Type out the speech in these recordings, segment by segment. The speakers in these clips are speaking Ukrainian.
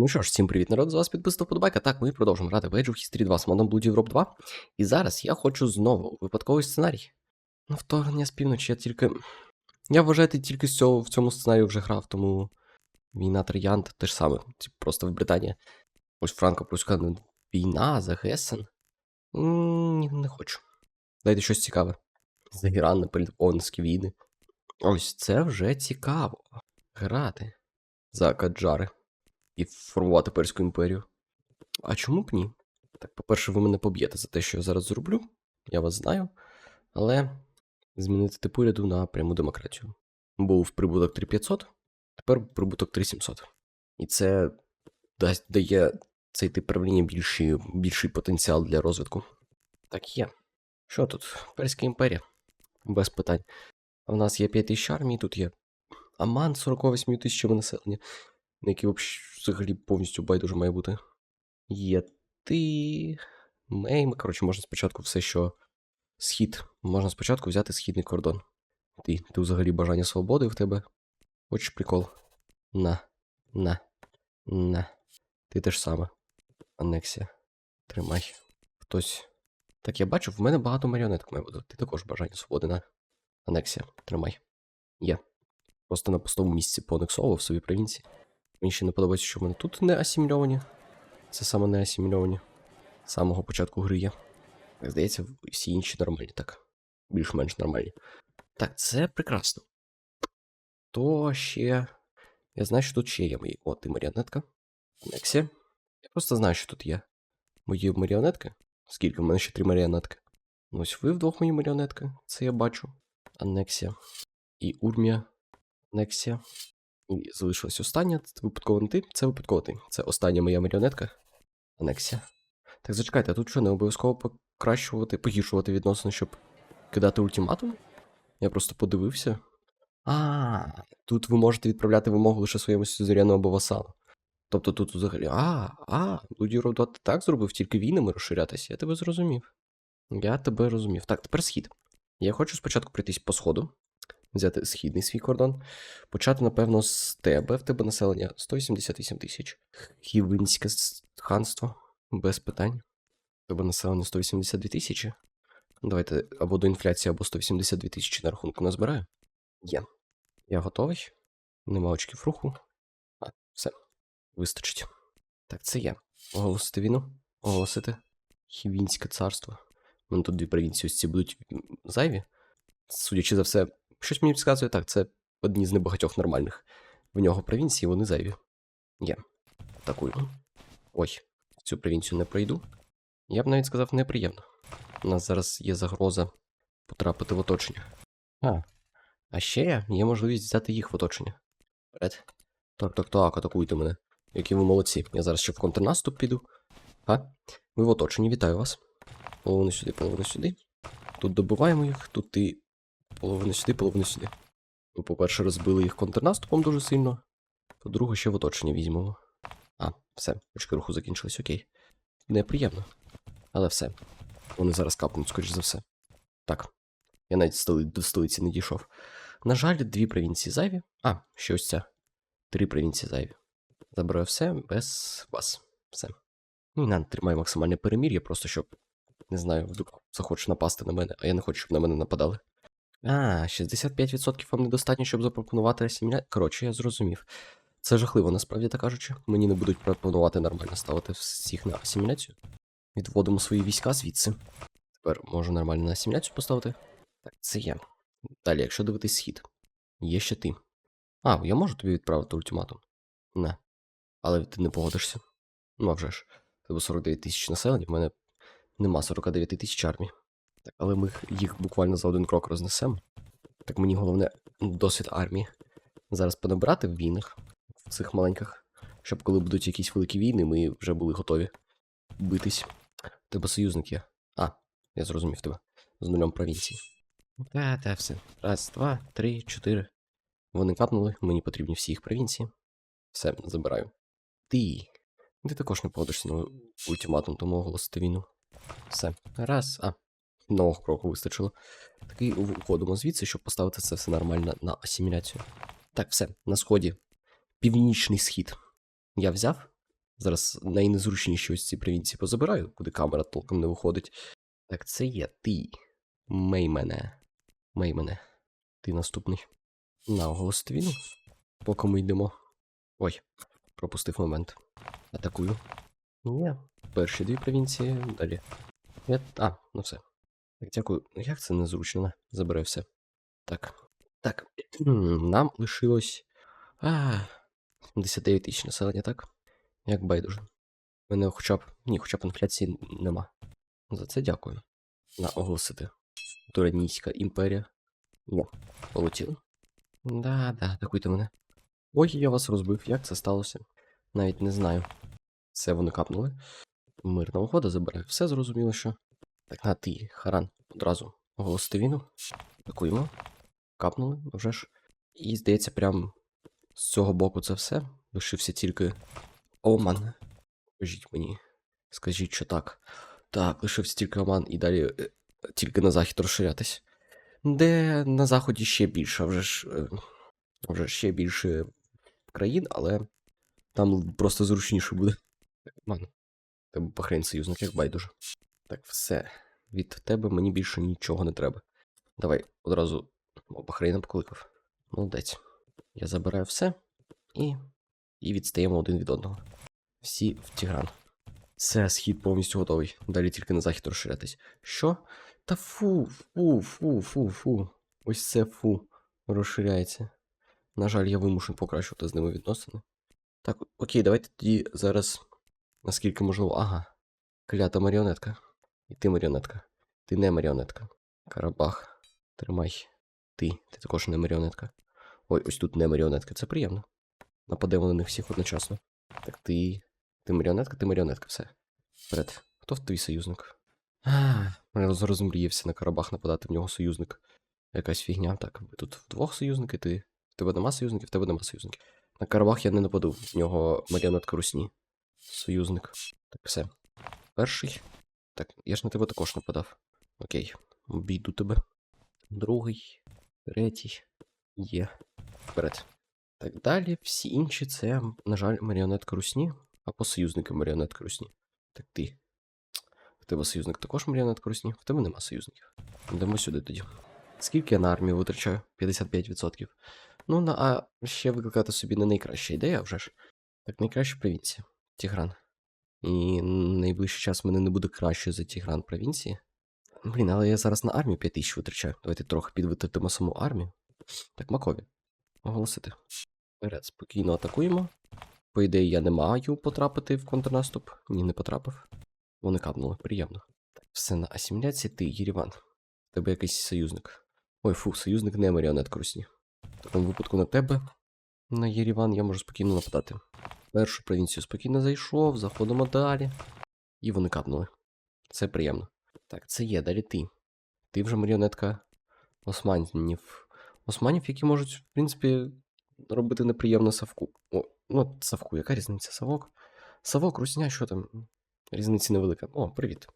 Ну що ж, всім привіт, народ, з вас підписав подобайка. Так, ми продовжуємо грати в Age of History 2 з модом Blood Europe 2. І зараз я хочу знову випадковий сценарій. На вторгнення з півночі я тільки. Я вважаю, ти тільки в цьому сценарію вже грав, тому війна Троянд те ж саме. Типу, просто в Британії. Ось Франко Пруська війна за Гесен. Ні, не хочу. Дайте щось цікаве. За Іран, наполеонські війни. Ось це вже цікаво. Грати. За Каджари і формувати Перську імперію. А чому б ні? Так, по-перше, ви мене поб'єте за те, що я зараз зроблю, я вас знаю, але змінити тип уряду на пряму демократію. Був прибуток 3500, тепер прибуток 3700. І це дає цей тип правління більший, більший потенціал для розвитку. Так є. Що тут? Перська імперія. Без питань. В нас є 5000 армій, тут є Аман з 48 тисячами населення на вообще взагалі повністю байдуже має бути. Є ти. Мейм. Коротше, можна спочатку все, що схід. Можна спочатку взяти східний кордон. Ти, ти взагалі бажання свободи в тебе. Хочеш прикол? На, на, на. Ти те ж саме. Анексія. Тримай. Хтось. Так, я бачу, в мене багато маріонеток має бути. Ти також бажання свободи на. Анексія. Тримай. Є. Просто на пустому місці поанексовував собі провінції. Мені ще не подобається, що в мене тут не асимільовані. Це саме не асимільовані. З самого початку гри є. Здається, всі інші нормальні, так. Більш-менш нормальні. Так, це прекрасно. То ще. Я знаю, що тут ще є мої. О, ти маріонетка. Анексія. Я просто знаю, що тут є. Мої маріонетки. Скільки? У мене ще три маріонетки. Ну, ось ви вдвох мої маріонетки. Це я бачу. Анексія. І Урмія. Анексія. І залишилась остання. Це випадково не ти. Це випадково ти. Це остання моя маріонетка. Анексія. Так зачекайте, а тут що, не обов'язково покращувати, погіршувати відносини, щоб кидати ультиматум? Я просто подивився. А, тут ви можете відправляти вимогу лише своєму сюзерену або васалу. Тобто тут взагалі. А, а, Лудіро ти так зробив, тільки війнами розширятися. Я тебе зрозумів. Я тебе розумів. Так, тепер схід. Я хочу спочатку пройтись по сходу, взяти східний свій кордон. Почати, напевно, з тебе. В тебе населення 188 тисяч. Хівинське ханство. Без питань. В тебе населення 182 тисячі. Давайте або до інфляції, або 182 тисячі на рахунку назбираю. Є. Я готовий. Нема очків руху. А, все. Вистачить. Так, це є. Оголосити війну. Оголосити. Хівінське царство. У мене тут дві провінції ось ці будуть зайві. Судячи за все, щось мені підказує так, це одні з небагатьох нормальних. В нього провінції, вони зайві. Є. Атакую. Ой, цю провінцію не пройду. Я б навіть сказав неприємно. У нас зараз є загроза потрапити в оточення. А. А ще є можливість взяти їх в оточення. Вперед. Так, так, так, атакуйте мене. Які ви молодці. Я зараз ще в контрнаступ піду. А? Ви в оточенні, вітаю вас. Половину сюди, половину сюди. Тут добиваємо їх, тут і половину сюди, половину сюди. Ми, по-перше, розбили їх контрнаступом дуже сильно. По-друге, ще в оточення візьмемо. А, все, очки руху закінчились, окей. Неприємно. Але все. Вони зараз капнуть, скоріш за все. Так. Я навіть до столиці не дійшов. На жаль, дві провінції зайві. А, ще ось ця. Три провінції зайві. Забираю все без вас. Все. Ну і тримаю максимальне перемір'я, просто щоб, не знаю, вдруг захочеш напасти на мене, а я не хочу, щоб на мене нападали. А, 65% вам недостатньо, щоб запропонувати асиміля... Коротше, я зрозумів. Це жахливо, насправді так кажучи. Мені не будуть пропонувати нормально ставити всіх на асиміляцію. Відводимо свої війська звідси. Тепер можу нормально на асиміляцію поставити. Так, це я. Далі, якщо дивитись схід, є ще ти. А, я можу тобі відправити ультиматум? Не. Але ти не погодишся. Ну, а вже ж. Тебе 49 тисяч населення, в мене нема 49 тисяч армій. Так, але ми їх буквально за один крок рознесемо. Так мені головне досвід армії. Зараз понабрати в війнах в цих маленьких, щоб коли будуть якісь великі війни, ми вже були готові битись. Тебе союзник є. А, я зрозумів тебе. З нулем провінції. Та, та, все. Раз, два, три, чотири. Вони капнули, мені потрібні всі їх провінції. Все, забираю. Ти. Ти також не погодишся на ультиматум, тому оголосити війну. Все. Раз. А. Нового кроку вистачило. Такий виходимо звідси, щоб поставити це все нормально на асиміляцію. Так, все, на сході. Північний схід. Я взяв. Зараз найнезручніші ось ці провінції позабираю, куди камера толком не виходить. Так, це є ти. Мей мене. Мей мене. Ти наступний. На оголосити війну. Поки ми йдемо. Ой, пропустив момент. Атакую. Ні. Перші дві провінції, далі. А, ну все. Так, дякую. Ну, Як це незручно? Забере все. Так. Так. Нам лишилось. А, 79 тисяч населення, так? Як байдуже. Мене хоча б. Ні, хоча б інфляції нема. За це дякую. На оголосити. Туранійська імперія. О, полетіло. Да, да, атакуйте мене. Ой, я вас розбив. Як це сталося? Навіть не знаю. Це вони капнули. Мирна угода забираю. Все зрозуміло, що. Так, на ти, Харан, одразу оголосити війну. Атакуємо. Капнули, вже ж. І здається, прям з цього боку це все. Лишився тільки Оман. Скажіть мені. Скажіть, що так. Так, лишився тільки Оман і далі е, тільки на захід розширятись. Де на заході ще більше, вже ж. е, Вже ще більше країн, але там просто зручніше буде. Оман. Тебе Бахрейн союзник, як байдуже. Так, все. Від тебе мені більше нічого не треба. Давай одразу Бахрейна покликав. Молодець. Я забираю все і. І відстаємо один від одного. Всі в Тігран. Все, схід повністю готовий. Далі тільки на захід розширятись. Що? Та фу, фу, фу, фу, фу. Ось це фу. Розширяється. На жаль, я вимушений покращувати з ними відносини. Так, окей, давайте тоді зараз. Наскільки можливо. Ага. Клята маріонетка. І ти маріонетка. Ти не маріонетка. Карабах. Тримай. Ти. Ти також не маріонетка. Ой, ось тут не маріонетка. Це приємно. Нападемо на них всіх одночасно. Так ти. Ти маріонетка, ти маріонетка, все. Вперед. Хто твій союзник? Я розмріявся на Карабах нападати в нього союзник. Якась фігня. Так, ви тут вдвох союзники, ти. В тебе нема союзників, в тебе нема союзників. На Карабах я не нападу. В нього маріонетка русні. Союзник. Так, все. Перший. Так, я ж на тебе також нападав. Окей. Обійду тебе. Другий. Третій. Є. Вперед. Так далі, всі інші це, на жаль, маріонетка русні, або союзники маріонетка русні. Так ти. В тебе союзник також маріонетка русні, в тебе нема союзників. Йдемо сюди тоді. Скільки я на армію витрачаю? 55%. Ну, на А ще викликати собі не найкраща ідея, вже ж. Так, найкраща провінція. Тігран. І найближчий час мене не буде краще за Тігран провінції. Блін, але я зараз на армію 5 тисяч витрачаю. Давайте трохи підвитратимо саму армію. Так, Макові. Оголосити. Вперед, спокійно атакуємо. По ідеї, я не маю потрапити в контрнаступ. Ні, не потрапив. Вони капнули, приємно. Все на асиміляції, ти, Єріван. Тебе якийсь союзник. Ой, фу, союзник не маріонетка русні. В такому випадку на тебе, на Єріван, я можу спокійно нападати. Першу провінцію спокійно зайшов, заходимо далі. І вони капнули. Це приємно. Так, це є, далі ти. Ти вже маріонетка османів. Османів, які можуть, в принципі, робити неприємно Савку. О, ну, Савку, яка різниця? Савок? Савок, Русня, що там? Різниці невелика. О, привіт.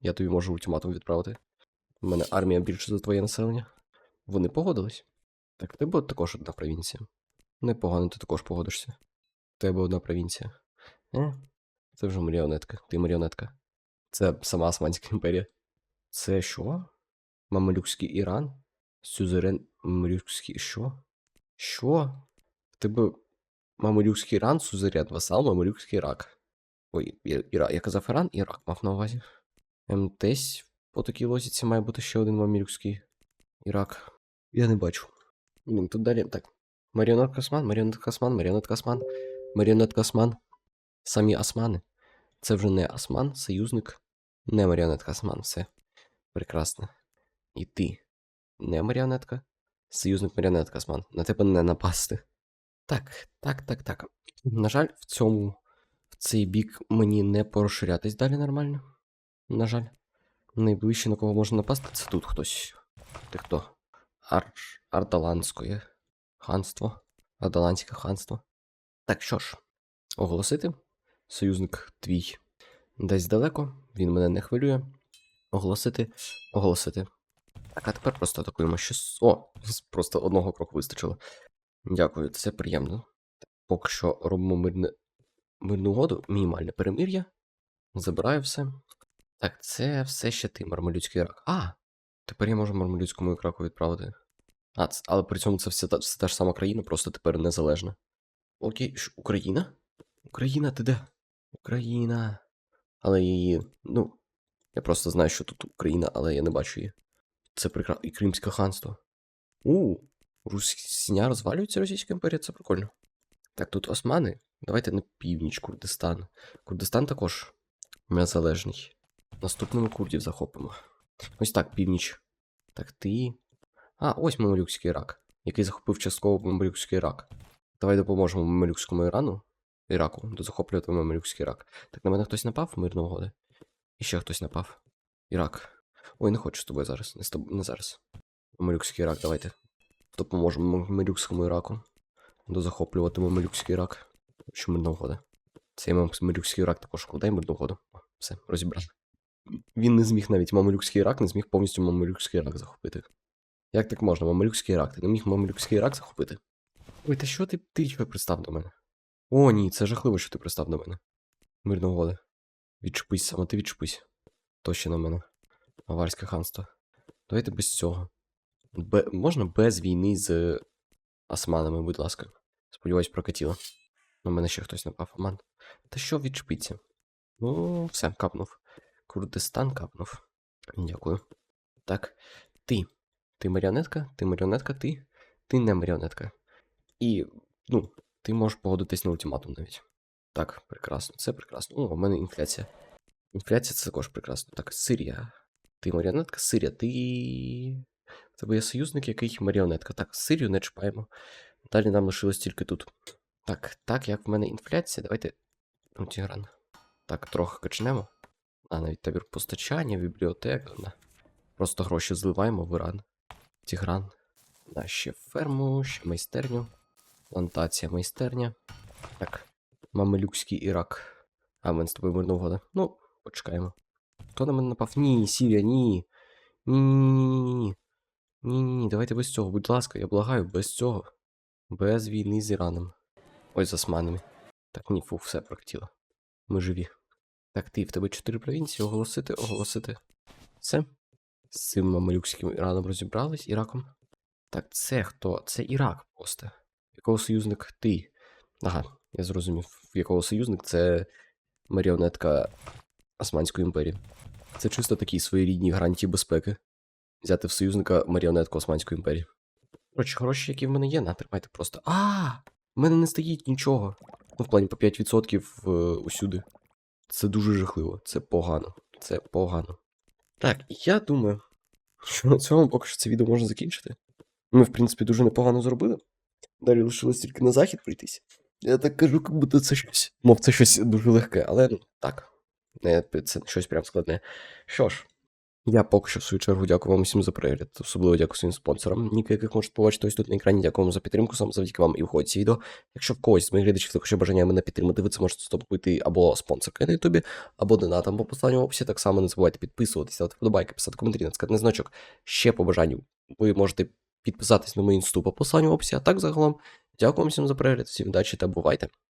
Я тобі можу ультиматум відправити. У мене армія більше за твоє населення. Вони погодились. Так, в тебе також одна провінція. Непогано, ти також погодишся. Тебе одна провінція. Е? Це вже маріонетка. Ти маріонетка. Це сама Османська імперія. Це що? Мамалюкський Іран? Сюзерен Мамалюкський. Що? Що? Тебе Мамалюкський Іран, сюзерен, васал, Мамалюкський Ірак. Ой, Іра, я казав Іран, Ірак мав на увазі. Ем, десь по такій лозіці має бути ще один Мамалюкський Ірак. Я не бачу. Блін, тут далі. Так. Маріонетка Осман, маріонетка Осман, маріонетка Осман, маріонетка Осман. Самі Османи. Це вже не Осман, союзник. Не маріонетка Осман, все. Прекрасно. І ти. Не маріонетка. Союзник маріонетка Осман. На тебе не напасти. Так, так, так, так. На жаль, в цьому. В цей бік мені не порозширятись далі нормально. На жаль. Найближче, на кого можна напасти, це тут хтось. Ти хто? Ар... Ардаланське ханство. Ардаланське ханство. Так що ж, оголосити. Союзник твій десь далеко, він мене не хвилює. Оголосити, оголосити. Так, а тепер просто атакуємо щось. О, просто одного кроку вистачило. Дякую, це приємно. Поки що робимо мирне мирну угоду, мінімальне перемир'я. Забираю все. Так, це все ще ти, мармелюцький рак. А! Тепер я можу мармелюцькому ікраку відправити. А, але при цьому це все та, все та ж сама країна, просто тепер незалежна. Окей, ш, Україна? Україна, ти де? Україна. Але її. Ну. Я просто знаю, що тут Україна, але я не бачу її. Це прекрасно. І Кримське ханство. У, Русня розвалюється Російська імперія, це прикольно. Так, тут османи. Давайте на північ, Курдистан. Курдистан також незалежний. Наступними курдів захопимо. Ось так, північ. Так, ти. А, ось Мамилюкський Ірак, який захопив частково Мамилюкський Ірак. Давай допоможемо Мамилюкському Ірану. Іраку, до захоплювати Мамилюкський Ірак. Так на мене хтось напав, мирно угоди. І ще хтось напав. Ірак. Ой, не хочу з тобою зараз. Не, з тоб... не зараз. Мамилюкський Ірак, давайте. Допоможемо Мамилюкському Іраку. Дозахоплювати Мамилюкський Ірак. Що мирна угода. Цей Мамилюкський Ірак також вкладає мирну угоду. Все, розібрали. Він не зміг навіть Мамилюкський Ірак, не зміг повністю Мамилюкський Ірак захопити. Як так можна? Мамилюкський Ірак. Ти не міг Мамилюкський Ірак захопити? Ой, та що ти ти чого пристав до мене? О, ні, це жахливо, що ти пристав до мене. Мирна угода. Відчепись, саме ти відчепись. То ще на мене. Аварське ханство. Давайте без цього. Бе... Можна без війни з османами, будь ласка. Сподіваюсь, прокатіло. На мене ще хтось напав, Аман. Та що відчепиться? Ну, все, капнув. Курдистан капнув. Дякую. Так, ти. Ти маріонетка, ти маріонетка, ти. Ти не маріонетка. І, ну, ти можеш погодитись на ультиматум навіть. Так, прекрасно, це прекрасно. О, у мене інфляція. Інфляція це також прекрасно. Так, Сирія. Ти маріонетка, Сирія, ти. В тебе є союзник, який маріонетка. Так, Сирію не чіпаємо. Далі нам лишилось тільки тут. Так, так, як в мене інфляція, давайте. Ну. Так, трохи качнемо. А, навіть табір постачання, бібліотека. Да. Просто гроші зливаємо в Іран. Тігран. Да, ще ферму, ще майстерню. Плантація, майстерня. Так. Мамилюкський Ірак. А, ми з тобою мирна угода. Ну, почекаємо. Хто на мене напав? Ні, Сірія, ні. Ні-ні-ні-ні-ні. Ні-ні-ні, давайте без цього, будь ласка, я благаю, без цього. Без війни з Іраном. Ой, з османами. Так, ні, фу, все прокатіло. Ми живі. Так, ти, в тебе чотири провінції, оголосити, оголосити. Все. З цим мамалюкським Іраном розібрались, Іраком. Так, це хто? Це Ірак просто. Якого союзник ти? Ага, я зрозумів, якого союзник це маріонетка Османської імперії. Це чисто такі своєрідні гарантії безпеки. Взяти в союзника маріонетку Османської імперії. Коротше, гроші, які в мене є, натримайте просто. А! В мене не стоїть нічого. Ну, в плані по 5% е, усюди. Це дуже жахливо. Це погано. Це погано. Так, я думаю, що на цьому поки що це відео можна закінчити. Ми, в принципі, дуже непогано зробили. Далі лишилось тільки на захід пройтись. Я так кажу, як будто це щось. Мов, це щось дуже легке, але ну, так. Це щось прям складне. Що ж, я поки що в свою чергу дякую вам усім за перегляд. Особливо дякую своїм спонсорам, ніки яких можете побачити ось тут на екрані. Дякую вам за підтримку, саме завдяки вам і входить ці відео. Якщо в когось з моїх глядачів також бажання мене підтримати, ви це можете стопити або спонсоркою на Ютубі, або донатом по посланню в описі. Так само не забувайте підписуватися, ставити вподобайки, писати коментарі, натискати на значок. Ще по бажанню ви можете підписатись на мою інсту по посланню в описі, а так загалом. Дякую всім за перегляд, всім удачі та бувайте!